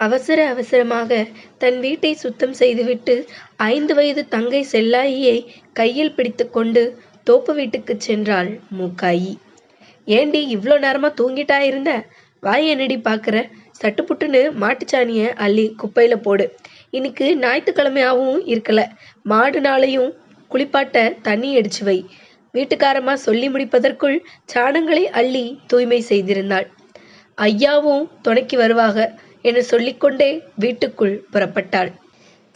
அவசர அவசரமாக தன் வீட்டை சுத்தம் செய்துவிட்டு ஐந்து வயது தங்கை செல்லாயியை கையில் பிடித்துக்கொண்டு தோப்பு வீட்டுக்கு சென்றாள் மூக்காயி. ஏண்டி இவ்வளோ நேரமா தூங்கிட்டா இருந்த? வாய் என்னடி பார்க்குற சட்டுப்புட்டுன்னு மாட்டுச்சாணியை அள்ளி குப்பையில போடு. இன்னைக்கு ஞாயிற்றுக்கிழமையாகவும் இருக்கல. மாடு நாளையும் குளிப்பாட்ட தண்ணி அடிச்சு வை. வீட்டுக்காரமா சொல்லி முடிப்பதற்குள் சாணங்களை அள்ளி தூய்மை செய்திருந்தாள். ஐயாவும் துணைக்கு வருவாக. என சொல்லிக்கொண்டே வீட்டுக்குள் புறப்பட்டாள்.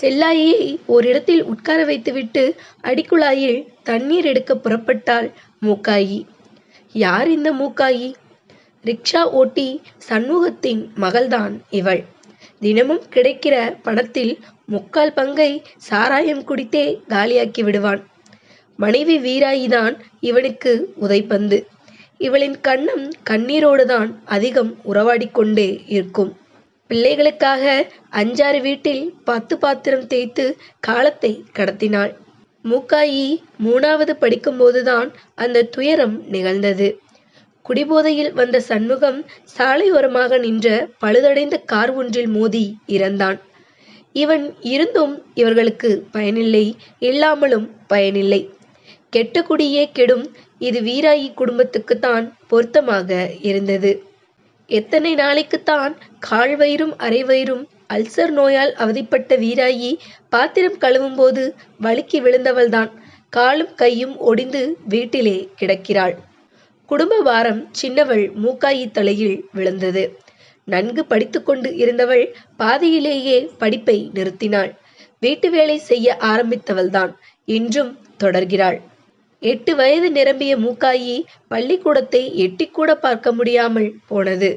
செல்லாயியை ஓரிடத்தில் உட்கார வைத்துவிட்டு அடிக்குழாயில் தண்ணீர் எடுக்க புறப்பட்டாள் மூக்காயி. யார் இந்த மூக்காயி? ரிக்ஷா ஓட்டி சண்முகத்தின் மகள்தான் இவள். தினமும் கிடைக்கிற பணத்தில் முக்கால் பங்கை சாராயம் குடித்தே காலியாக்கி விடுவான். மனைவி வீராயிதான் இவனுக்கு உதைப்பந்து. இவளின் கண்ணம் கண்ணீரோடுதான் அதிகம் உறவாடிக்கொண்டே இருக்கும். பிள்ளைகளுக்காக அஞ்சாறு வீட்டில் பத்து பாத்திரம் தேய்த்து காலத்தை கடத்தினாள். மூக்காயி மூணாவது படிக்கும்போதுதான் அந்த துயரம் நிகழ்ந்தது. குடிபோதையில் வந்த சண்முகம் சாலையோரமாக நின்ற பழுதடைந்த கார் ஒன்றில் மோதி இறந்தான். இவன் இருந்தும் இவர்களுக்கு பயனில்லை இல்லாமலும் பயனில்லை. கெட்ட குடியே கெடும் இது வீராயி குடும்பத்துக்குத்தான் பொருத்தமாக இருந்தது. எத்தனை நாளைக்குத்தான் கால்வயிறும் அரைவயிறும் அல்சர் நோயால் அவதிப்பட்ட வீராயி பாத்திரம் கழுவும் போது வழுக்கி விழுந்தவள்தான். காலும் கையும் ஒடிந்து வீட்டிலே கிடக்கிறாள். குடும்ப வாரம் சின்னவள் மூக்காயி தலையில் விழுந்தது. நன்கு படித்துக்கொண்டு இருந்தவள் பாதியிலேயே படிப்பை நிறுத்தினாள். வீட்டு வேலை செய்ய ஆரம்பித்தவள்தான். இன்றும் தொடர்கிறாள். எட்டு வயது நிரம்பிய மூக்காயி பள்ளிக்கூடத்தை எட்டிக்கூட பார்க்க முடியாமல் போனது.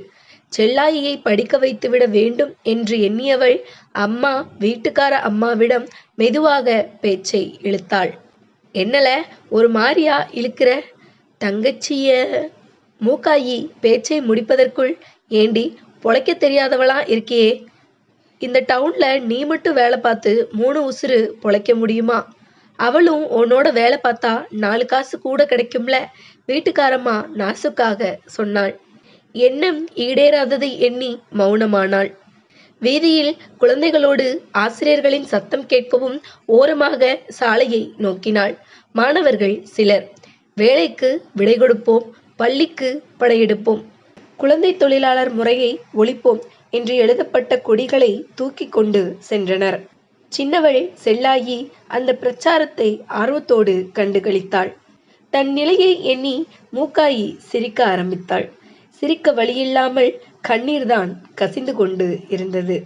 செல்லாயியை படிக்க வைத்துவிட வேண்டும் என்று எண்ணியவள் அம்மா வீட்டுக்கார அம்மாவிடம் மெதுவாக பேச்சை இழுத்தாள். என்னல ஒரு மாதிரியா இழுக்கிற? தங்கச்சிய. மூக்காயி பேச்சை முடிப்பதற்குள் ஏண்டி பொழைக்க தெரியாதவளா இருக்கியே? இந்த டவுன்ல நீ மட்டும் வேலை பார்த்து மூணு உசுறு பொழைக்க முடியுமா? அவளும் உன்னோட வேலை பார்த்தா நாலு காசு கூட கிடைக்கும்ல. வீட்டுக்காரம்மா நாசுக்காக சொன்னாள். எண்ணம் ஈடேறாததை எண்ணி மௌனமானாள். வீதியில் குழந்தைகளோடு ஆசிரியர்களின் சத்தம் கேட்கவும் ஓரமாக சாலையை நோக்கினாள். மாணவர்கள் சிலர் வேலைக்கு விடை கொடுப்போம் பள்ளிக்கு படையெடுப்போம் குழந்தை தொழிலாளர் முறையை ஒழிப்போம் என்று எழுதப்பட்ட கொடிகளை தூக்கி கொண்டு சென்றனர். சின்னவள் செல்லாயி அந்த பிரச்சாரத்தை ஆர்வத்தோடு கண்டுகளித்தாள். தன் நிலையை எண்ணி மூக்காயி சிரிக்க ஆரம்பித்தாள். சிரிக்க வழியில்லாமல் கண்ணீர்தான் கசிந்து கொண்டு இருந்தது.